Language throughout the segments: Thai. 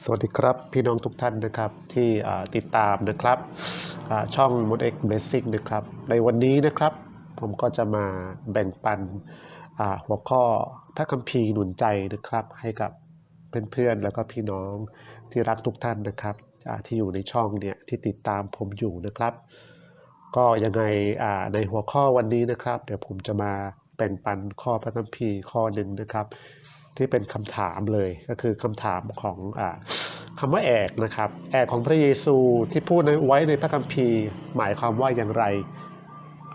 สวัสดีครับพี่น้องทุกท่านนะครับที่ติดตามนะครับช่อง m o d e x Blessing นะครับในวันนี้นะครับผมก็จะมาแบ่งปันหัวข้อพระคัมภีร์หนุนใจนะครับให้กับเพื่อนๆแล้วก็พี่น้องที่รักทุกท่านนะครับที่อยู่ในช่องเนี่ยที่ติดตามผมอยู่นะครับ ก็ยังไงในหัวข้อวันนี้นะครับ เดี๋ยวผมจะมาแบ่งปันข้อพระคัมภีร์ข้อหนึ่งนะครับ ที่เป็นคำถามเลยก็คือคำถามของอคำว่าแอกนะครับ แอกของพระเยซูที่พูดไว้ในพระคัมภีร์ หมายความว่าอย่างไร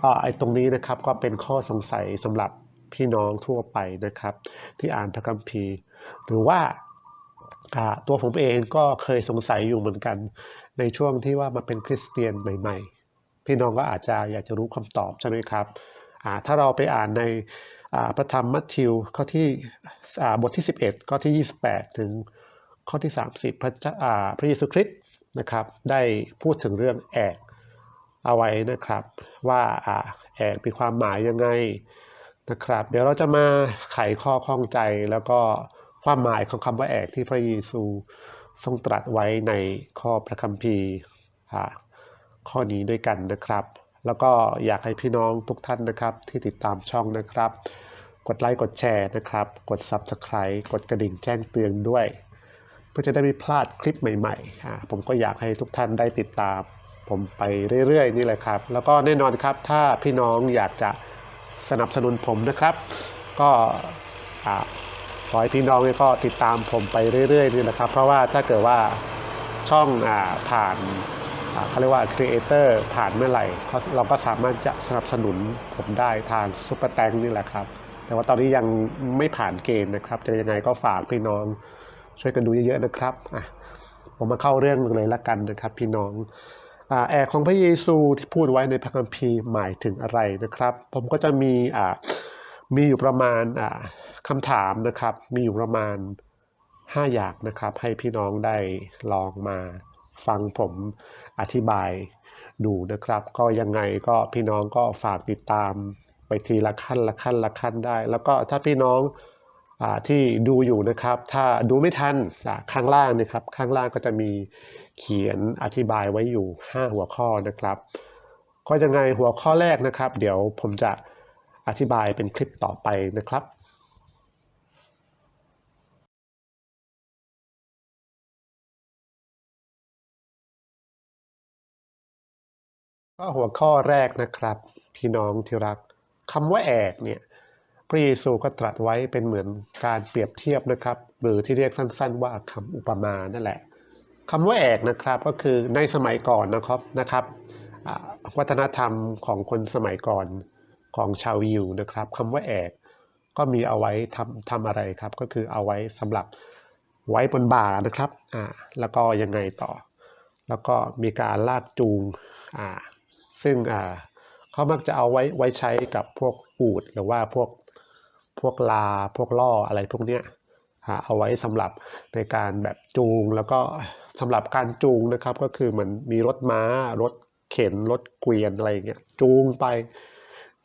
อไอ้ตรงนี้นะครับก็เป็นข้อสงสัยสำหรับพี่น้องทั่วไปนะครับ ที่อ่านพระคัมภีร์ หรือว่าตัวผมเองก็เคยสงสัยอยู่เหมือนกัน ในช่วงที่ว่ามาเป็นคริสเตียนใหม่ ๆ พี่น้องก็อาจจะอยากจะรู้คำตอบใช่ไหมครับถ้าเราไปอ่านใน พระธรรมมัทธิวข้อที่บทที่ 11 ข้อที่ 28 ถึงข้อที่ 30 พระเจ้าอ่าพระเยซูคริสต์นะครับได้พูดถึงเรื่องแอกเอาไว้นะครับว่าอแอกมีความหมายยังไงนะครับ เดี๋ยวเราจะมาไขข้อข้องใจแล้วก็ความหมายของคำว่าแอกที่พระเยซูทรงตรัสไว้ในข้อพระคัมภีร์ข้อนี้ด้วยกันนะครับ แล้วก็อยากให้พี่น้องทุกท่านนะครับ ที่ติดตามช่องนะครับ กดไลค์กดแชร์นะครับ กด Subscribe กดกระดิ่งแจ้งเตือนด้วย เพื่อจะได้ไม่พลาดคลิปใหม่ๆผมก็อยากให้ทุกท่านได้ติดตาม ผมไปเรื่อย ๆ นี่แหละครับ แล้วก็แน่นอนครับถ้าพี่น้องอยากจะสนับสนุนผมนะครับ ก็ขอให้พี่น้องก็ติดตามผมไปเรื่อยๆนี่แหละครับ เพราะว่าถ้าเกิดว่าช่องอผ่าน เขาเรียกว่าครีเอเตอร์ผ่านเมื่อไหร่ เราก็สามารถจะสนับสนุนผมได้ทางซุปเปอร์แตงนี่แหละครับ แต่ว่าตอนนี้ยังไม่ผ่านเกณฑ์นะครับจะยังไงก็ฝากพี่น้องช่วยกันดูเยอะๆนะครับอะผมมาเข้าเรื่องเลยละกันนะครับ พี่น้องอแอกของพระเยซูที่พูดไว้ในพระคัมภีร์หมายถึงอะไรนะครับ ผมก็จะมีอ่ามีอยู่ประมาณอ่าคำถามนะครับ มีอยู่ประมาณ 5 อย่างนะครับ ให้พี่น้องได้ลองมา ฟังผมอธิบายดูนะครับ ก็ยังไงก็พี่น้องก็ฝากติดตามไปทีละขั้นละขั้นละขั้นได้ แล้วก็ถ้าพี่น้องอที่ดูอยู่นะครับ ถ้าดูไม่ทันข้างล่างนะครับ ข้างล่างก็จะมีเขียนอธิบายไว้อยู่ 5 หัวข้อนะครับ ก็ยังไงหัวข้อแรกนะครับ เดี๋ยวผมจะอธิบายเป็นคลิปต่อไปนะครับ ก็หัวข้อแรกนะครับ พี่น้องที่รักคำว่าแอกเนี่ยพระเยซูก็ตรัสไว้เป็นเหมือนการเปรียบเทียบนะครับ หรือที่เรียกสั้นๆ ว่าคำอุปมานั่นแหละคำว่าแอกนะครับก็คือในสมัยก่อนนะครับนะครับวัฒนธรรมของคนสมัยก่อนของชาวยิวนะครับคำว่าแอกก็มีเอาไว้ทำทำอะไรครับ ก็คือเอาไว้สำหรับไว้บนบ่านะครับอ่าแล้วก็ยังไงต่อ แล้วก็มีการลากจูงอ่า ซึ่งอ่าเขามักจะเอาไว้ไว้ใช้กับพวกอูดหรือว่าพวกพวกลาพวกล่ออะไรพวกเนี้ยเอาไว้สำหรับในการแบบจูงแล้วก็สำหรับการจูงนะครับ ก็คือมันมีรถม้ารถเข็นรถเกวียนอะไรเงี้ยจูงไป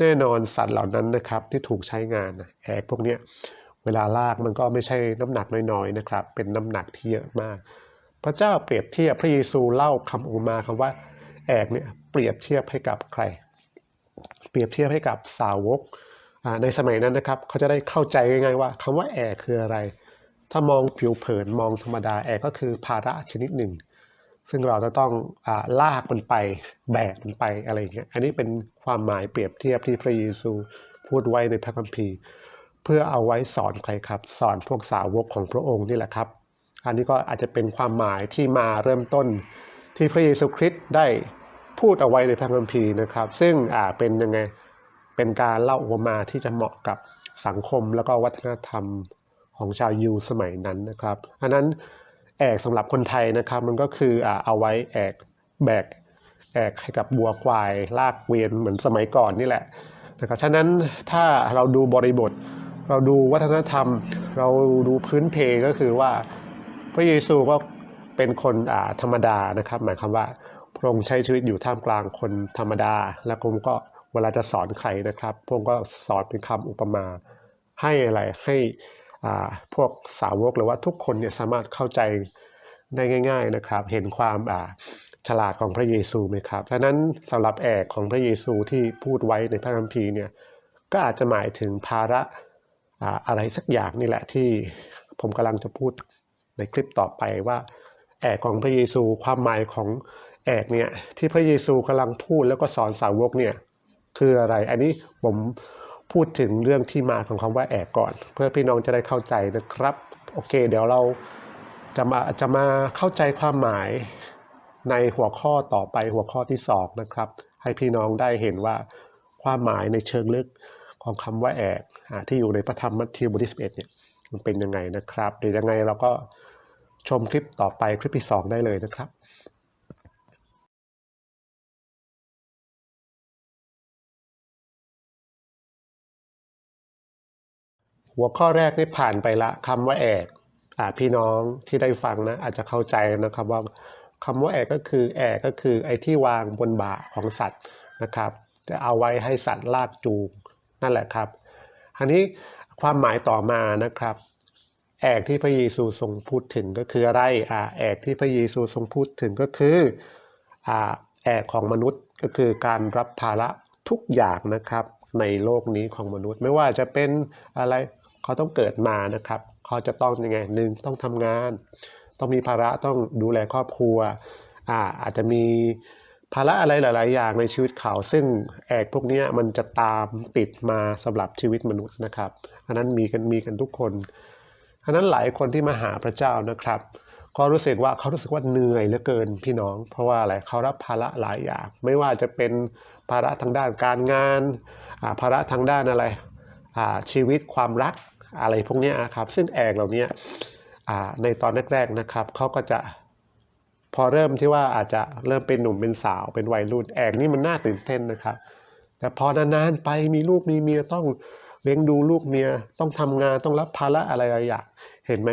แน่นอนสัตว์เหล่านั้นนะครับที่ถูกใช้งานแอกพวกเนี้ยเวลาลากมันก็ไม่ใช่น้ำหนักน้อยๆนะครับ เป็นน้ำหนักที่เยอะมาก พระเจ้าเปรียบเทียบพระเยซูเล่าคำอุมาคำว่า แอกเนี่ยเปรียบเทียบให้กับใคร เปรียบเทียบให้กับสาวกในสมัยนั้นนะครับเขาจะได้เข้าใจง่ายๆว่าคำว่าแอกคืออะไร ถ้ามองผิวเผินมองธรรมดาแอกก็คือภาระชนิดหนึ่ง ซึ่งเราจะต้องอลากมันไปแบกมันไปอะไรอย่างเงี้ยอันนี้เป็นความหมายเปรียบเทียบที่พระเยซูพูดไว้ในพระคัมภีร์ เพื่อเอาไว้สอนใครครับ สอนพวกสาวกของพระองค์นี่แหละครับ อันนี้ก็อาจจะเป็นความหมายที่มาเริ่มต้นที่พระเยซูคริสต์ได้ พูดเอาไว้ในพระคัมภีร์นะครับ ซึ่งอ่าเป็นยังไงเป็นการเล่าอุปมาที่จะเหมาะกับสังคมแล้วก็วัฒนธรรมของชาวยิวสมัยนั้นนะครับอันนั้นแอกสำหรับคนไทยนะครับ มันก็คืออ่าเอาไว้แอกแบกแอกให้กับบัวควาย ลากเวียนเหมือนสมัยก่อนนี่แหละนะครับฉะนั้นถ้าเราดูบริบท เราดูวัฒนธรรม เราดูพื้นเพก็คือว่าพระเยซูก็เป็นคนอ่าธรรมดานะครับ หมายความว่า ระองค์ใช้ชีวิตอยู่ท่ามกลางคนธรรมดา แล้วผมก็เวลาจะสอนใครนะครับพระองค์ก็สอนเป็นคำอุปมา ให้อะไรให้พวกสาวกหรือว่าทุกคนเนี่ยสามารถเข้าใจได้ง่าย ๆนะครับ เห็นความฉลาดของพระเยซูไหมครับดังนั้นสำหรับแอกของพระเยซูที่พูดไว้ในพระคัมภีร์เนี่ยก็อาจจะหมายถึงภาระอะไรสักอย่างนี่แหละที่ผมกำลังจะพูดในคลิปต่อไปว่าแอกของพระเยซูความหมายของ แอกเนี่ยที่พระเยซูกำลังพูดแล้วก็สอนสาวกเนี่ยคืออะไร อันนี้ผมพูดถึงเรื่องที่มาของคำว่าแอกก่อน เพื่อพี่น้องจะได้เข้าใจนะครับ โอเค เดี๋ยวเราจะมาจะมาเข้าใจความหมายในหัวข้อต่อไปหัวข้อที่สองนะครับ ให้พี่น้องได้เห็นว่าความหมายในเชิงลึกของคำว่าแอกที่อยู่ในพระธรรมมัทธิวบทที่11เนี่ยมันเป็นยังไงนะครับเดี๋ยวยังไงเราก็ชมคลิปต่อไปคลิปที่สองได้เลยนะครับ หัวข้อแรกนี่ผ่านไปละคำว่าแอกอ่าพี่น้องที่ได้ฟังนะอาจจะเข้าใจนะครับว่าคำว่าแอกก็คือแอกก็คือไอ้ที่วางบนบ่าของสัตว์นะครับจะเอาไว้ให้สัตว์ลากจูงนั่นแหละครับอันนี้ความหมายต่อมานะครับ แอกที่พระเยซูทรงพูดถึงก็คืออะไรอ่าแอกที่พระเยซูทรงพูดถึงก็คืออ่าแอกของมนุษย์ก็คือการรับภาระทุกอย่างนะครับในโลกนี้ของมนุษย์ ไม่ว่าจะเป็นอะไร เขาต้องเกิดมานะครับ เขาจะต้องยังไงหนึ่งต้องทำงาน ต้องมีภาระต้องดูแลครอบครัวอ่าอาจจะมีภาระอะไรหลาย ๆ อย่างในชีวิตเขา ซึ่งแอกพวกนี้มันจะตามติดมาสำหรับชีวิตมนุษย์นะครับ อันนั้นมีกันมีกันทุกคนอันนั้นหลายคนที่มาหาพระเจ้านะครับ ก็รู้สึกว่าเขารู้สึกว่าเหนื่อยเหลือเกินพี่น้อง เพราะว่าอะไรเขารับภาระหลายอย่าง ไม่ว่าจะเป็นภาระทางด้านการงานอ่าภาระทางด้านอะไรอ่าชีวิตความรัก อะไรพวกนี้ครับ ซึ่งแอกเหล่านี้ในตอนแรกๆนะครับเขาก็จะพอเริ่มที่ว่าอาจจะเริ่มเป็นหนุ่มเป็นสาวเป็นวัยรุ่นแอกนี่มันน่าตื่นเต้นนะครับ แต่พอนานๆไปมีลูกมีเมียต้องเลี้ยงดูลูกเมียต้องทำงานต้องรับภาระอะไรหลายอย่างเห็นไหม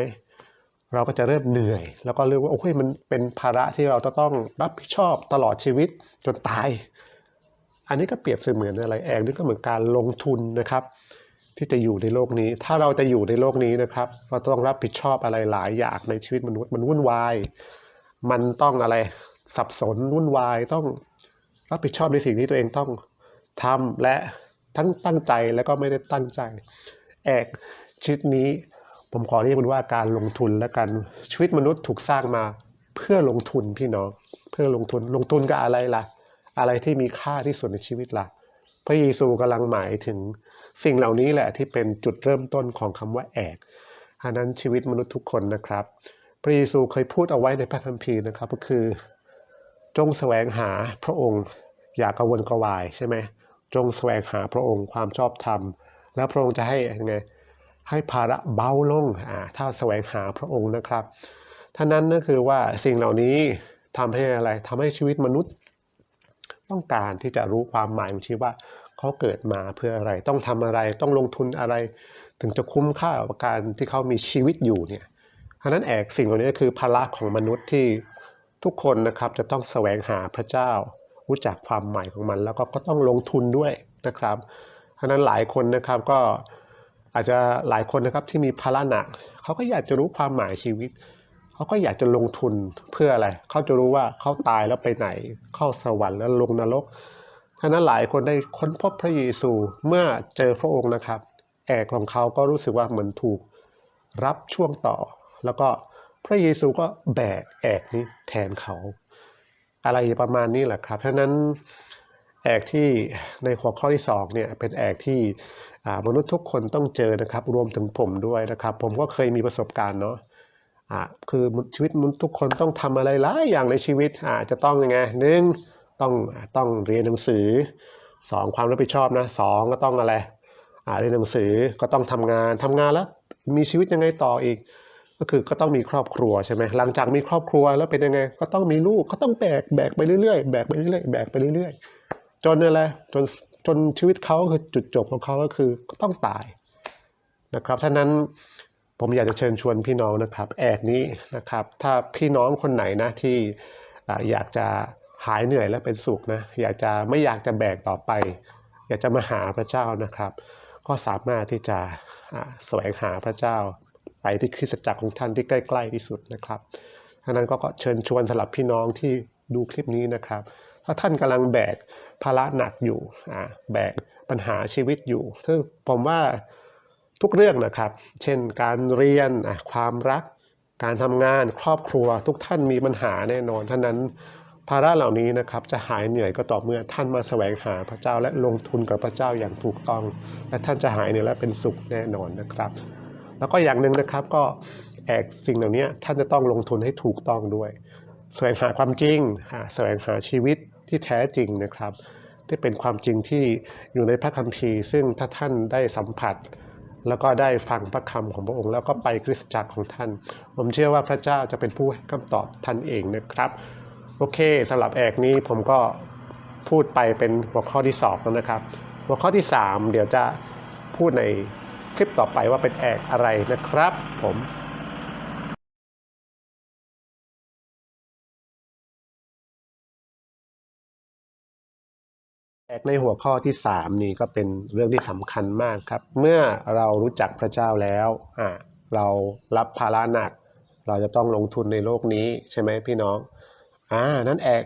เราก็จะเริ่มเหนื่อย แล้วก็เรื่องว่าโอ้ยมันเป็นภาระที่เราจะต้องรับผิดชอบตลอดชีวิตจนตาย อันนี้ก็เปรียบเสมือนอะไรแอกนี่ก็เหมือนการลงทุนนะครับ ที่จะอยู่ในโลกนี้ ถ้าเราจะอยู่ในโลกนี้นะครับ เราต้องรับผิดชอบอะไรหลายอย่างในชีวิตมนุษย์มันวุ่นวาย มันต้องอะไรสับสนวุ่นวายต้องรับผิดชอบในสิ่งที่ตัวเองต้องทำและทั้งตั้งใจแล้วก็ไม่ได้ตั้งใจ แอกชีวิตนี้ผมขอเรียกมันว่าการลงทุนและการชีวิตมนุษย์ถูกสร้างมาเพื่อลงทุนพี่น้องเพื่อลงทุนลงทุนกับอะไรล่ะ อะไรที่มีค่าที่สุดในชีวิตล่ะ พระเยซูกำลังหมายถึง สิ่งเหล่านี้แหละที่เป็นจุดเริ่มต้นของคำว่าแอกอันนั้นชีวิตมนุษย์ทุกคนนะครับ พระเยซูเคยพูดเอาไว้ในพระคัมภีร์นะครับก็คือ จงแสวงหาพระองค์ อย่ากระวนกวายใช่ไหมจงแสวงหาพระองค์ความชอบธรรม แล้วพระองค์จะให้ยังไงให้ภาระเบาลงอ่าถ้าแสวงหาพระองค์นะครับท่านั้นก็คือว่าสิ่งเหล่านี้ทำให้อะไรทำให้ชีวิตมนุษย์ ต้องการที่จะรู้ความหมายของชีวิตว่า เขาเกิดมาเพื่ออะไร ต้องทำอะไรต้องลงทุนอะไร ถึงจะคุ้มค่ากับการที่เขามีชีวิตอยู่เนี่ยท่านั้นแอกสิ่งเหล่านี้คือภาระของมนุษย์ที่ทุกคนนะครับจะต้องแสวงหาพระเจ้า รู้จักความหมายของมัน แล้วก็ก็ต้องลงทุนด้วยนะครับท่านั้นหลายคนนะครับก็อาจจะหลายคนนะครับที่มีภาระหนักเขาก็อยากจะรู้ความหมายชีวิตเขาก็อยากจะลงทุนเพื่ออะไรเขาจะรู้ว่าเขาตายแล้วไปไหน เข้าสวรรค์แล้วลงนรก ท่านั้นหลายคนได้ค้นพบพระเยซูเมื่อเจอพระองค์นะครับ แอกของเขาก็รู้สึกว่าเหมือนถูกรับช่วงต่อ แล้วก็พระเยซูก็แบกแอกนี้แทนเขา อะไรประมาณนี้แหละครับเพราะนั้นแอกที่ในหัวข้อที่สองเนี่ยเป็นแอกที่มนุษย์ทุกคนต้องเจอนะครับ รวมถึงผมด้วยนะครับ ผมก็เคยมีประสบการณ์เนาะคือชีวิตมนุษย์ทุกคนต้องทำอะไรหลายอย่างในชีวิตอาจะต้องยังไงหนึ่ง ต้องต้องเรียนหนังสือสองความรับผิดชอบนะสองก็ต้องอะไรอ่าเรียนหนังสือก็ต้องทำงานทำงานแล้วมีชีวิตยังไงต่ออีก ก็คือก็ต้องมีครอบครัวใช่ไหมหลังจากมีครอบครัวแล้วเป็นยังไง ก็ต้องมีลูกก็ต้องแบกแบกไปเรื่อยๆแบกไปเรื่อยๆแบกไปเรื่อยๆจนอะไรจนจนชีวิตเขาคือจุดจบของเขาก็คือก็ต้องตายนะครับท่านั้นผมอยากจะเชิญชวนพี่น้องนะครับ แอกนี้นะครับ ถ้าพี่น้องคนไหนนะที่อยากจะ หายเหนื่อยและเป็นสุขนะอยากจะไม่อยากจะแบกต่อไป อยากจะมาหาพระเจ้านะครับ ก็สามารถที่จะแสวงหาพระเจ้า ไปที่คริสตจักรของท่านที่ใกล้ ๆที่สุดนะครับดังนั้นก็เชิญชวนสำหรับพี่น้องที่ดูคลิปนี้นะครับ ถ้าท่านกำลังแบกภาระหนักอยู่แบกปัญหาชีวิตอยู่ซึ่งผมว่าทุกเรื่องนะครับ เช่นการเรียนความรัก การทำงานครอบครัวทุกท่านมีปัญหาแน่นอนท่านั้น ภาระเหล่านี้นะครับจะหายเหนื่อยก็ต่อเมื่อท่านมาแสวงหาพระเจ้าและลงทุนกับพระเจ้าอย่างถูกต้อง และท่านจะหายเหนื่อยและเป็นสุขแน่นอนนะครับ แล้วก็อย่างหนึ่งนะครับก็แอกสิ่งเหล่านี้ท่านจะต้องลงทุนให้ถูกต้องด้วยแสวงหาความจริงหาแสวงหาชีวิตที่แท้จริงนะครับ ที่เป็นความจริงที่อยู่ในพระคัมภีร์ ซึ่งถ้าท่านได้สัมผัส แล้วก็ได้ฟังพระคำของพระองค์แล้วก็ไปคริสตจักรของท่าน ผมเชื่อว่าพระเจ้าจะเป็นผู้ให้คำตอบท่านเองนะครับ โอเคสำหรับแอกนี้ผมก็พูดไปเป็นหัวข้อที่สองแล้วนะครับ หัวข้อที่สามเดี๋ยวจะพูดในคลิปต่อไปว่าเป็นแอกอะไรนะครับผมแอกในหัวข้อที่ 3 นี่ก็เป็นเรื่องที่สำคัญมากครับ เมื่อเรารู้จักพระเจ้าแล้วอ่าเรารับภาระหนัก เราจะต้องลงทุนในโลกนี้ใช่ไหมพี่น้อง อ่านั้นแอก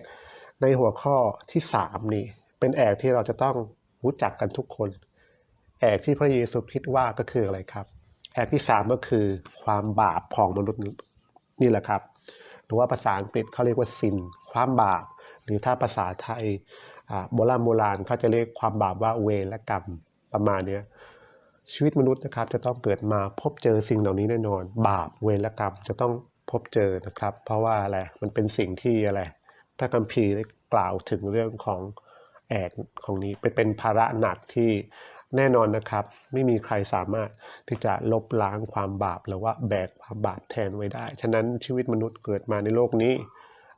ในหัวข้อที่3นี่เป็นแอกที่เราจะต้องรู้จักกันทุกคน แอกที่พระเยซูคริสต์ว่าก็คืออะไรครับ แอกที่ 3 ก็คือความบาปของมนุษย์นี่แหละครับ หรือว่าภาษาอังกฤษเขาเรียกว่าซินความบาป หรือถ้าภาษาไทยโบราณโบราณเขาจะเรียกความบาปว่าเวรกรรมประมาณนี้ชีวิตมนุษย์นะครับจะต้องเกิดมาพบเจอสิ่งเหล่านี้แน่นอน บาปเวรกรรมจะต้อง พบเจอนะครับ เพราะว่าอะไรมันเป็นสิ่งที่อะไรพระคัมภีร์ได้กล่าวถึงเรื่องของแอกของนี้ไปเป็นภาระหนักที่แน่นอนนะครับ ไม่มีใครสามารถที่จะลบล้างความบาปหรือว่าแบกความบาปแทนไว้ได้ ฉะนั้นชีวิตมนุษย์เกิดมาในโลกนี้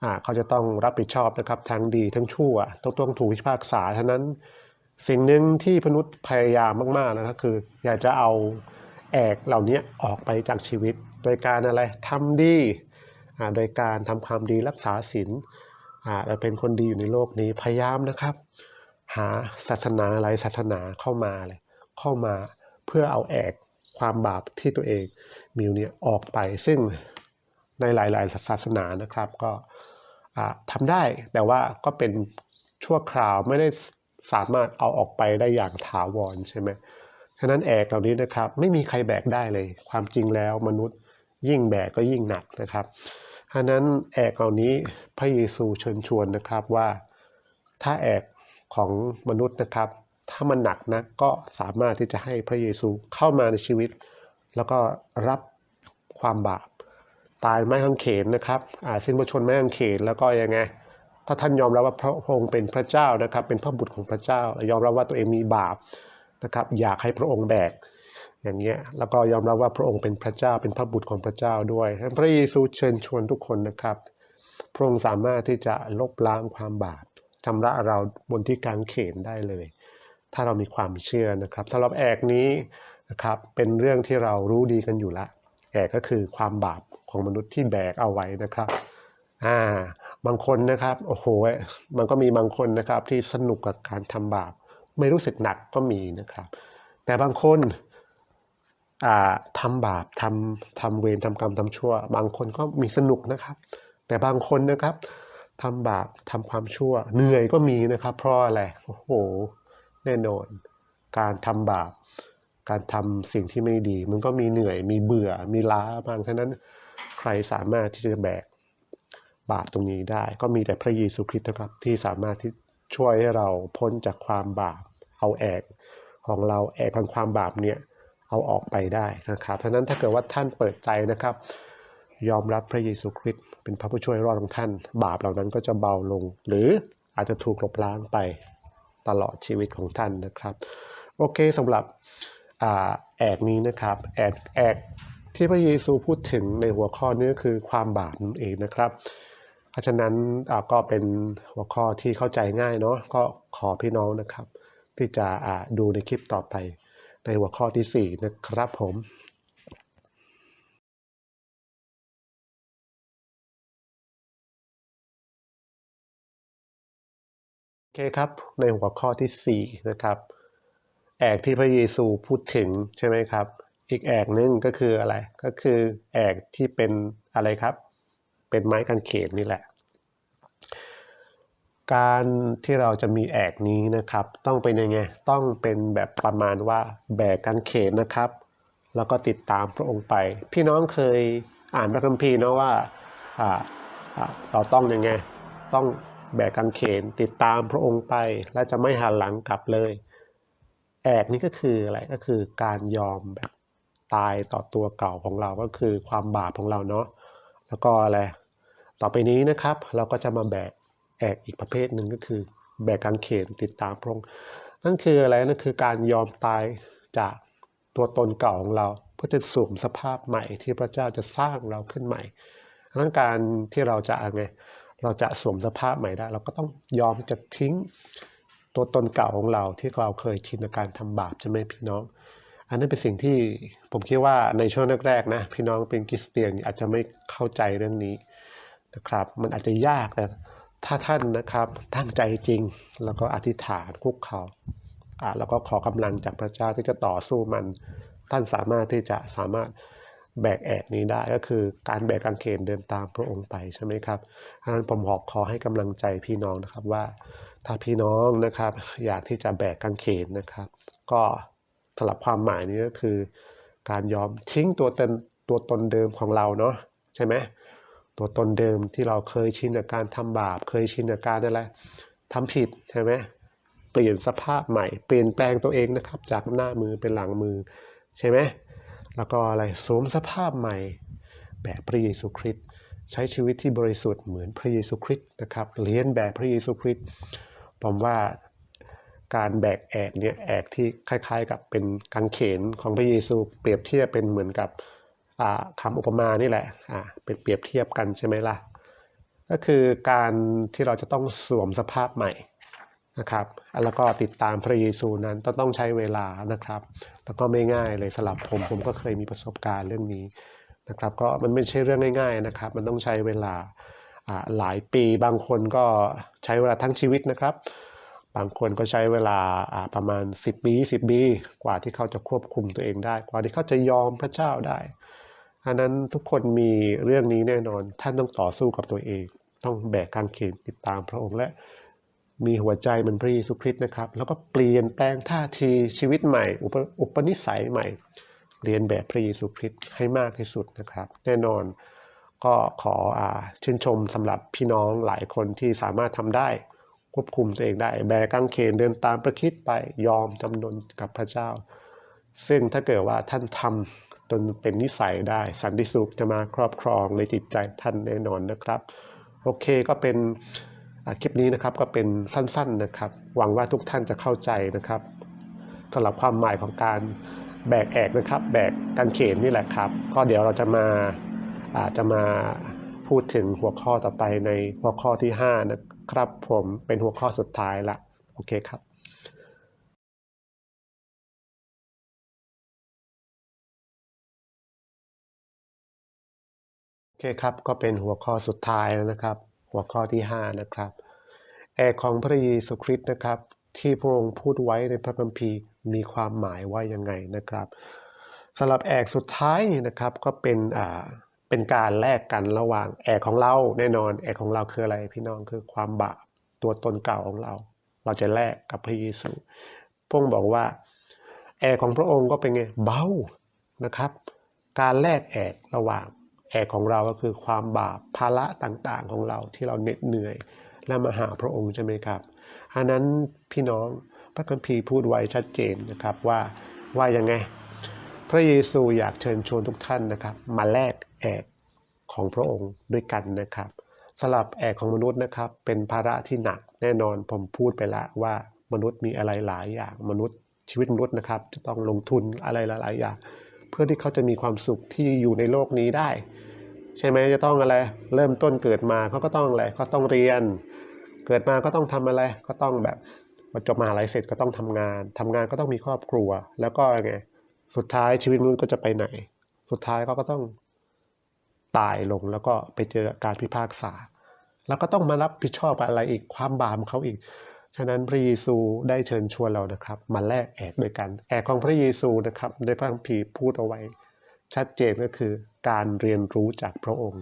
อ่าเขาจะต้องรับผิดชอบนะครับทั้งดีทั้งชั่วต้องต้องถูกพิพากษาฉะนั้นสิ่งหนึ่งที่มนุษย์พยายามมากๆนะครับคือ อยากจะเอาแอกเหล่านี้ออกไปจากชีวิต โดยการอะไรทำดีโดยการทำความดีรักษาศีลเราเป็นคนดีอยู่ในโลกนี้พยายามนะครับ หาศาสนาอะไรศาสนาเข้ามาเลยเข้ามาเพื่อเอาแอกความบาปที่ตัวเองมีอยู่เนี่ยออกไปซึ่งในหลาย ๆ ศาสนานะครับก็อ่าทำได้แต่ว่าก็เป็นชั่วคราวไม่ได้สามารถเอาออกไปได้อย่างถาวรใช่ไหมฉะนั้นแอกเหล่านี้นะครับไม่มีใครแบกได้เลย ความจริงแล้วมนุษย์ ยิ่งแบกก็ยิ่งหนักนะครับฉะนั้นแอกเหล่านี้พระเยซูเชิญชวนนะครับว่าถ้าแอกของมนุษย์นะครับ ถ้ามันหนักนะก็สามารถที่จะให้พระเยซูเข้ามาในชีวิต แล้วก็รับความบาปตายไม้กางเขนนะครับอ่าสิ้นพระชนไม้กางเขนแล้วก็ยังไง ถ้าท่านยอมรับว่าพระองค์เป็นพระเจ้านะครับ เป็นพระบุตรของพระเจ้า ยอมรับว่าตัวเองมีบาปนะครับ อยากให้พระองค์แบก อย่างเงี้ยแล้วก็ยอมรับว่าพระองค์เป็นพระเจ้าเป็นพระบุตรของพระเจ้าด้วยพระเยซูเชิญชวนทุกคนนะครับ พระองค์สามารถที่จะลบล้างความบาปชำระเราบนที่กางเขนได้เลย ถ้าเรามีความเชื่อนะครับสำหรับแอกนี้นะครับเป็นเรื่องที่เรารู้ดีกันอยู่ละแอกก็คือความบาปของมนุษย์ที่แบกเอาไว้นะครับอ่าบางคนนะครับโอ้โหมันก็มีบางคนนะครับที่สนุกกับการทำบาป ไม่รู้สึกหนักก็มีนะครับ แต่บางคน อ่าทำบาปทำทำเวรทำกรรมทำชั่ว บางคนก็มีสนุกนะครับ แต่บางคนนะครับทำบาปทำความชั่ว เหนื่อยก็มีนะครับ เพราะอะไรโอ้โหแน่นอน การทำบาป การทำสิ่งที่ไม่ดี มันก็มีเหนื่อยมีเบื่อมีล้าบางฉะนั้นใครสามารถที่จะแบกบาปตรงนี้ได้ ก็มีแต่พระเยซูคริสต์นะครับที่สามารถที่ช่วยให้เราพ้นจากความบาปเอาแอกของเราแอกของความบาปเนี่ย เอาออกไปได้นะครับฉะนั้นถ้าเกิดว่าท่านเปิดใจนะครับ ยอมรับพระเยซูคริสต์เป็นพระผู้ช่วยรอดของท่าน บาปเหล่านั้นก็จะเบาลง หรืออาจจะถูกลบล้างไปตลอดชีวิตของท่านนะครับ โอเคสำหรับอแอกนี้นะครับแอกแอกที่พระเยซูพูดถึงในหัวข้อนี้คือความบาปนั่นเองนะครับ เพราะฉะนั้นก็เป็นหัวข้อที่เข้าใจง่ายเนาะก็ขอพี่น้องนะครับ ที่จะดูในคลิปต่อไป ในหัวข้อที่ 4 นะครับผมโอเคครับ ในหัวข้อที่ 4 นะครับแอกที่พระเยซูพูดถึงใช่ไหมครับ อีกแอกหนึงก็คืออะไรก็คือแอกที่เป็นอะไรครับ เป็นไม้กางเขนนี่แหละ การที่เราจะมีแอกนี้นะครับ ต้องเป็นยังไงต้องเป็นแบบประมาณว่าแบกกางเขนนะครับ แล้วก็ติดตามพระองค์ไป พี่น้องเคยอ่านพระคัมภีร์เนาะว่าอ่าอ่าเราต้องยังไงต้องแบกกางเขนติดตามพระองค์ไป และจะไม่หันหลังกลับเลย แอกนี่ก็คืออะไรก็คือการยอมแบบตายต่อตัวเก่าของเราก็คือความบาปของเราเนาะแล้วก็อะไรต่อไปนี้นะครับ เราก็จะมาแบก แอกอีกประเภทหนึ่งก็คือ แบกกางเขนติดตามพระองค์นั่นคืออะไรนั่นคือการยอมตายจากตัวตนเก่าของเราเพื่อจะสวมสภาพใหม่ที่พระเจ้าจะสร้างเราขึ้นใหม่นั้นการที่เราจะไงเราจะสวมสภาพใหม่ได้ เราก็ต้องยอมจะทิ้งตัวตนเก่าของเราที่เราเคยชินกับการทำบาปใช่ไหมพี่น้อง อันนั้นเป็นสิ่งที่ผมคิดว่าในช่วงแรกๆนะพี่น้องเป็นคริสเตียนอาจจะไม่เข้าใจเรื่องนี้นะครับ มันอาจจะยากแต่ ถ้าท่านนะครับตั้งใจจริงแล้วก็อธิษฐานคุกเขาอ่าแล้วก็ขอกำลังจากพระเจ้าที่จะต่อสู้มัน ท่านสามารถที่จะสามารถแบกแอกนี้ได้ก็คือการแบกกางเขนเดินตามพระองค์ไปใช่ไหมครับดังนั้นผมขอขอให้กำลังใจพี่น้องนะครับว่า ถ้าพี่น้องนะครับ อยากที่จะแบกกางเขนนะครับ ก็สำหรับความหมายนี้ก็คือ การยอมทิ้งตัวตนตัวตนเดิมของเราเนาะใช่ไหม ตัวตนเดิมที่เราเคยชินกับการทำบาป เคยชินกับการอะไรทำผิดใช่ไหมเปลี่ยนสภาพใหม่ เปลี่ยนแปลงตัวเองนะครับ จากหน้ามือเป็นหลังมือใช่ไหมแล้วก็อะไรสวมสภาพใหม่ แบบพระเยซูคริสต์ใช้ชีวิตที่บริสุทธิ์เหมือนพระเยซูคริสต์นะครับเลี้ยนแบบพระเยซูคริสต์ผมว่าการแบกแอกเนี่ยแอกที่คล้ายๆ กับเป็นกางเขนของพระเยซู เปรียบเทียบเป็นเหมือนกับ คำอุปมานี่แหละเป็นเปรียบเทียบกันใช่ไหมล่ะ ก็คือการที่เราจะต้องสวมสภาพใหม่นะครับแล้วก็ติดตามพระเยซูนั้นต้องต้องใช้เวลานะครับ แล้วก็ไม่ง่ายเลยสำหรับผมผมก็เคยมีประสบการณ์เรื่องนี้นะครับ ก็มันไม่ใช่เรื่องง่าย ๆนะครับ มันต้องใช้เวลาหลายปีบางคนก็ใช้เวลาทั้งชีวิตนะครับ บางคนก็ใช้เวลาประมาณ 10 ปี10ปี กว่าที่เขาจะควบคุมตัวเองได้ กว่าที่เขาจะยอมพระเจ้าได้ อันนั้นทุกคนมีเรื่องนี้แน่นอน ท่านต้องต่อสู้กับตัวเอง ต้องแบกกางเขนติดตามพระองค์และมีหัวใจเหมือนพระเยซูคริสต์นะครับ แล้วก็เปลี่ยนแปลงท่าทีชีวิตใหม่ อุปอปนิสัยใหม่ เรียนแบบพระเยซูคริสต์ให้มากที่สุดนะครับ แน่นอนก็ขออชื่นชมสำหรับพี่น้องหลายคนที่สามารถทำได้ ควบคุมตัวเองได้ แบกกางเขนเดินตามพระคิดไปยอมจำนนกับพระเจ้า ซึ่งถ้าเกิดว่าท่านทำ จนเป็นนิสัยได้ สันติสุขจะมาครอบครองในจิตใจท่านแน่นอนนะครับ โอเคก็เป็นคลิปนี้นะครับก็เป็นสั้นๆนะครับ หวังว่าทุกท่านจะเข้าใจนะครับสำหรับความหมายของการแบกแอกนะครับ แบกการเขนนี่แหละครับ ก็เดี๋ยวเราจะมาอาจจะมาพูดถึงหัวข้อต่อไปในหัวข้อที่5นะครับ ผมเป็นหัวข้อสุดท้ายละโอเคครับ โอเคครับ ก็เป็นหัวข้อสุดท้ายแล้วนะครับ หัวข้อที่ 5 นะครับแอกของพระเยซูคริสต์นะครับ ที่พระองค์พูดไว้ในพระคัมภีร์มีความหมายว่ายังไงนะครับสำหรับแอกสุดท้ายนะครับก็เป็นอ่าเป็นการแลกกันระหว่างแอกของเราแน่นอนแอกของเราคืออะไรพี่น้องคือความบาปตัวตนเก่าของเรา เราจะแลกกับพระเยซูพระองค์บอกว่า แอกของพระองค์ก็เป็นไงเบานะครับ การแลกแอกระหว่าง แอกของเราก็คือความบาปภาระต่างๆของเราที่เราเหน็ดเหนื่อยและมาหาพระองค์ใช่ไหมครับอันนั้นพี่น้องพระคัมภีร์พูดไว้ชัดเจนนะครับว่าว่ายังไง พระเยซูอยากเชิญชวนทุกท่านนะครับ มาแลกแอกของพระองค์ด้วยกันนะครับสำหรับแอกของมนุษย์นะครับ เป็นภาระที่หนักแน่นอนผมพูดไปแล้วว่ามนุษย์มีอะไรหลายอย่างมนุษย์ชีวิตมนุษย์นะครับ จะต้องลงทุนอะไรหลายๆอย่าง พื่อที่เขาจะมีความสุขที่อยู่ในโลกนี้ได้ ใช่ไหมจะต้องอะไร เริ่มต้นเกิดมาเขาก็ต้องอะไรเขาต้องเรียน เกิดมาก็ต้องทำอะไรก็ต้องแบบจบมหาลัยเสร็จก็ต้องทำงานทำงานก็ต้องมีครอบครัว แล้วก็ไงสุดท้ายชีวิตมนุษย์ก็จะไปไหน สุดท้ายเขาก็ต้องตายลงแล้วก็ไปเจอการพิพากษา แล้วก็ต้องมารับผิดชอบอะไรอีกความบาปของเขาอีก ฉะนั้นพระเยซูได้เชิญชวนเรานะครับ มาแลกแอกด้วยกัน แอกของพระเยซูนะครับในพระคัมภีร์พูดเอาไว้ ชัดเจนก็คือการเรียนรู้จากพระองค์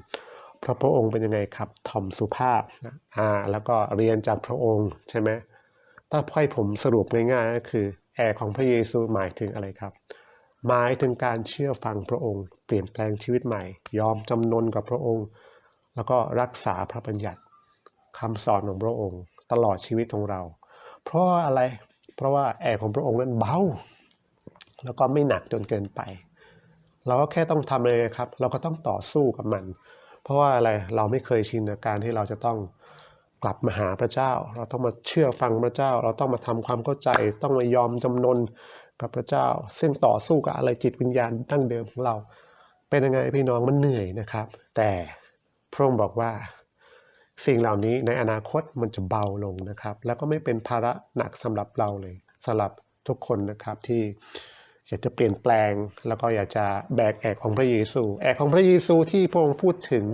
พระพระองค์เป็นยังไงครับถ่อมสุภาพนะอ่าแล้วก็เรียนจากพระองค์ใช่ไหมถ้าให้ผมสรุปง่ายๆก็คือแอร์ของพระเยซูหมายถึงอะไรครับ หมายถึงการเชื่อฟังพระองค์ เปลี่ยนแปลงชีวิตใหม่ ยอมจำนนกับพระองค์ แล้วก็รักษาพระบัญญัติคำสอนของพระองค์ ตลอดชีวิตของเรา เพราะว่าอะไรเพราะว่าแอร์ของพระองค์นั้นเบา แล้วก็ไม่หนักจนเกินไป เราก็แค่ต้องทำเลยครับ เราก็ต้องต่อสู้กับมัน เพราะว่าอะไรเราไม่เคยชินกับการที่เราจะต้องกลับมาหาพระเจ้า เราต้องมาเชื่อฟังพระเจ้า เราต้องมาทำความเข้าใจ ต้องมายอมจำนนกับพระเจ้า ซึ่งต่อสู้กับอะไรจิตวิญญาณดั้งเดิมของเรา เป็นยังไงพี่น้องมันเหนื่อยนะครับ แต่พระองค์บอกว่า สิ่งเหล่านี้ในอนาคตมันจะเบาลงนะครับ แล้วก็ไม่เป็นภาระหนักสำหรับเราเลยสำหรับทุกคนนะครับที่อยากจะเปลี่ยนแปลง แล้วก็อยากจะแบกแอกของพระเยซู แอกของพระเยซูที่พระองค์พูดถึง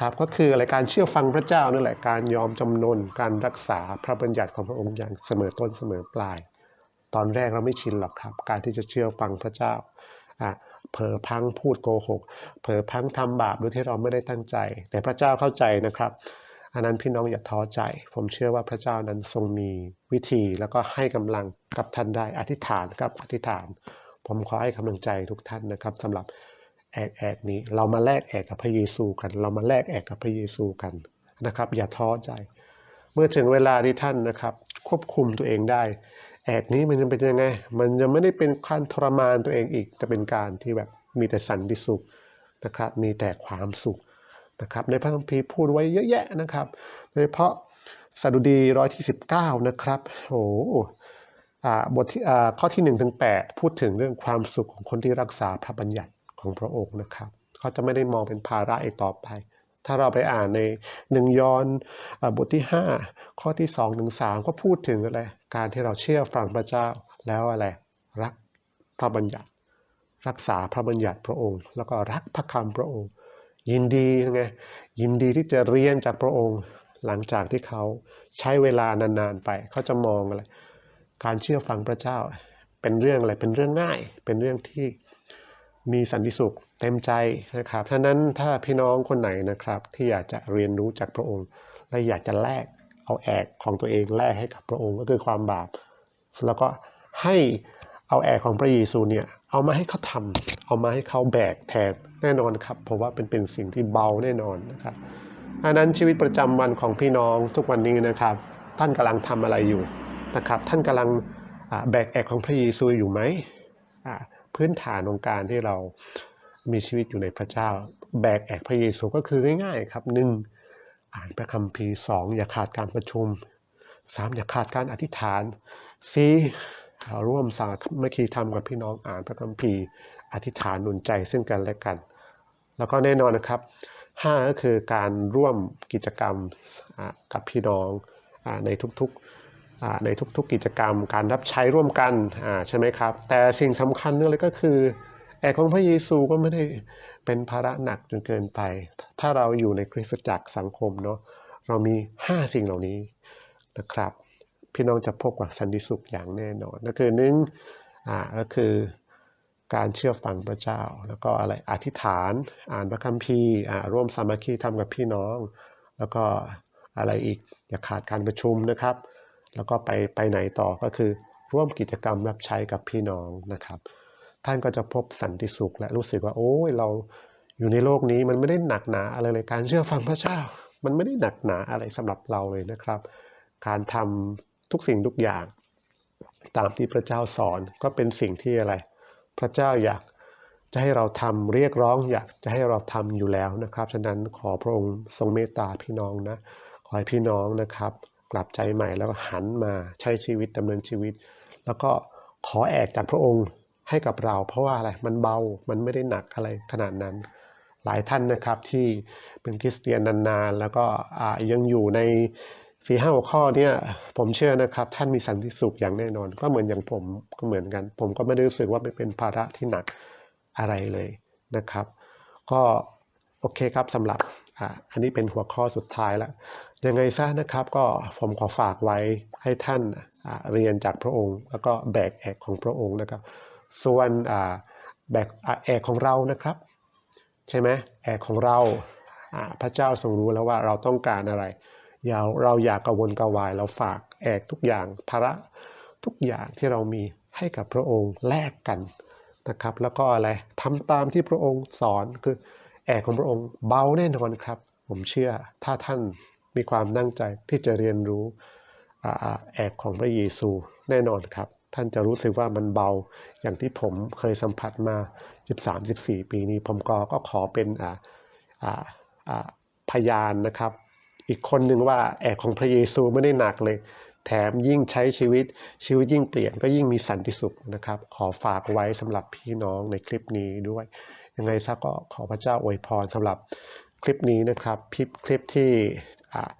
ครับก็คืออะไรการเชื่อฟังพระเจ้านั่นแหละการยอมจำนนการรักษาพระบัญญัติของพระองค์อย่างเสมอต้นเสมอปลาย ตอนแรกเราไม่ชินหรอกครับ การที่จะเชื่อฟังพระเจ้าอะ เผลอพังพูดโกหก เผลอพังทำบาปโดยที่เราไม่ได้ตั้งใจ แต่พระเจ้าเข้าใจนะครับ อันนั้นพี่น้องอย่าท้อใจ ผมเชื่อว่าพระเจ้านั้นทรงมีวิธีแล้วก็ให้กำลังกับท่านได้อธิษฐานครับอธิษฐาน ผมขอให้กำลังใจทุกท่านนะครับสำหรับแอกแอกนี้เรามาแลกแอกกับพระเยซูกัน เรามาแลกแอกกับพระเยซูกันนะครับ อย่าท้อใจ เมื่อถึงเวลาที่ท่านนะครับ ควบคุมตัวเองได้ แอกนี้มันจะเป็นยังไง มันจะไม่ได้เป็นการทรมานตัวเองอีก จะเป็นการที่แบบมีแต่สันติสุขนะครับ มีแต่ความสุขนะครับ ในพระคัมภีร์พูดไว้เยอะแยะนะครับ โดยเฉพาะสดุดีร้อยที่สิบเก้านะครับ โอ้โหอ่าบทที่อ่าข้อที่1นถึงแปดพูดถึงเรื่องความสุขของคนที่รักษาพระบัญญัติของพระองค์นะครับ เขาจะไม่ได้มองเป็นภาระอีกต่อไป ถ้าเราไปอ่านในหนึ่งยอนบทที่ 5 ข้อที่2ถึง3ก็พูดถึงอะไร การที่เราเชื่อฟังพระเจ้าแล้วอะไรรักพระบัญญัติ รักษาพระบัญญัติพระองค์ แล้วก็รักพระคำพระองค์ ยินดีไงยินดีที่จะเรียนจากพระองค์ หลังจากที่เขาใช้เวลานานๆไป เขาจะมองอะไรการเชื่อฟังพระเจ้า เป็นเรื่องอะไรเป็นเรื่องง่าย เป็นเรื่องที่มีสันติสุข เต็มใจนะครับท่านั้นถ้าพี่น้องคนไหนนะครับ ที่อยากจะเรียนรู้จากพระองค์ และอยากจะแลกเอาแอกของตัวเองแลกให้กับพระองค์ก็คือความบาป แล้วก็ให้เอาแอกของพระเยซูเนี่ยเอามาให้เขาทำเอามาให้เขาแบกแทนแน่นอนครับเพราะว่าเป็นเป็นสิ่งที่เบาแน่นอนนะครับอันนั้นชีวิตประจำวันของพี่น้องทุกวันนี้นะครับ ท่านกำลังทำอะไรอยู่นะครับ ท่านกำลังแบกแอกของพระเยซูอยู่ไหมพื้นฐานของการที่เรา มีชีวิตอยู่ในพระเจ้า แบกแอกพระเยซูก็คือง่ายๆครับหนึ่งอ่านพระคัมภีร์สองอย่าขาดการประชุมสามอย่าขาดการอธิษฐานสี่ร่วมสามัคคีธรรมกับพี่น้องอ่านพระคัมภีร์อธิษฐานหนุนใจซึ่งกันและกัน แล้วก็แน่นอนนะครับห้าก็คือการร่วมกิจกรรมกับพี่น้องในทุกๆในทุกๆกิจกรรม การรับใช้ร่วมกันใช่ไหมครับ แต่สิ่งสำคัญนึงเลยก็คือ แอกของพระเยซูก็ไม่ได้เป็นภาระหนักจนเกินไป ถ้าเราอยู่ในคริสตจักรสังคมเนาะเรามี 5 สิ่งเหล่านี้นะครับ พี่น้องจะพบกับสันติสุขอย่างแน่นอนก็คือหนึ่งอ่าก็คือการเชื่อฟังพระเจ้า แล้วก็อะไรอธิษฐานอ่านพระคัมภีร์อ่าร่วมสามัคคีทำกับพี่น้อง แล้วก็อะไรอีกอย่าขาดการประชุมนะครับ แล้วก็ไปไปไหนต่อก็คือร่วมกิจกรรมรับใช้กับพี่น้องนะครับ ท่านก็จะพบสันติสุขและรู้สึกว่าโอ้ยเราอยู่ในโลกนี้มันไม่ได้หนักหนาอะไรเลยการเชื่อฟังพระเจ้า มันไม่ได้หนักหนาอะไรสำหรับเราเลยนะครับ การทำทุกสิ่งทุกอย่าง ตามที่พระเจ้าสอนก็เป็นสิ่งที่อะไร พระเจ้าอยากจะให้เราทำเรียกร้องอยากจะให้เราทำอยู่แล้วนะครับฉะนั้นขอพระองค์ทรงเมตตาพี่น้องนะขอให้พี่น้องนะครับ กลับใจใหม่แล้วก็หันมาใช้ชีวิตดำเนินชีวิต แล้วก็ขอแอกจากพระองค์ ให้กับเรา เพราะว่าอะไรมันเบามันไม่ได้หนักอะไรขนาดนั้น หลายท่านนะครับที่เป็นคริสเตียนนานๆ แล้วก็ยังอยู่ในสี่ห้าหัวข้อเนี่ยผมเชื่อนะครับท่านมีสันติสุขอย่างแน่นอน ก็เหมือนอย่างผมก็เหมือนกัน ผมก็ไม่ได้รู้สึกว่ามันเป็นภาระที่หนักอะไรเลยนะครับ ก็โอเคครับสำหรับอ่าอันนี้เป็นหัวข้อสุดท้ายแล้วยังไงซะนะครับก็ผมขอฝากไว้ให้ท่านเรียนจากพระองค์ แล้วก็แบกแอกของพระองค์นะครับ ส่วนแบกอ่าแอกของเรานะครับ ใช่ไหมแอกของเราพระเจ้าทรงรู้แล้วว่าเราต้องการอะไรอย่าเราอย่ากกวนกระวายเราฝากแอกทุกอย่างภาระทุกอย่างที่เรามีให้กับพระองค์แลกกันนะครับ แล้วก็อะไรทำตามที่พระองค์สอนคือแอกของพระองค์เบาแน่นอนครับ ผมเชื่อถ้าท่านมีความตั้งใจที่จะเรียนรู้อ่าอ่าแอกของพระเยซูแน่นอนครับ ท่านจะรู้สึกว่ามันเบา อย่างที่ผมเคยสัมผัสมา 13-14 ปีนี้ ผมก็ก็ขอเป็นอ่าอ่าอ่าพยานนะครับ อีกคนหนึ่งว่าแอกของพระเยซูไม่ได้หนักเลย แถมยิ่งใช้ชีวิตชีวิตยิ่งเปลี่ยนก็ยิ่งมีสันติสุขนะครับ ขอฝากไว้สำหรับพี่น้องในคลิปนี้ด้วย ยังไงซะก็ขอพระเจ้าอวยพรสำหรับคลิปนี้นะครับคลิปคลิปที่อ่า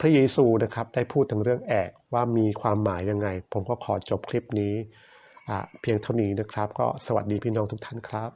พระเยซูนะครับได้พูดถึงเรื่องแอกว่ามีความหมายยังไง ผมก็ขอจบคลิปนี้อ่าเพียงเท่านี้นะครับ ก็สวัสดีพี่น้องทุกท่านครับ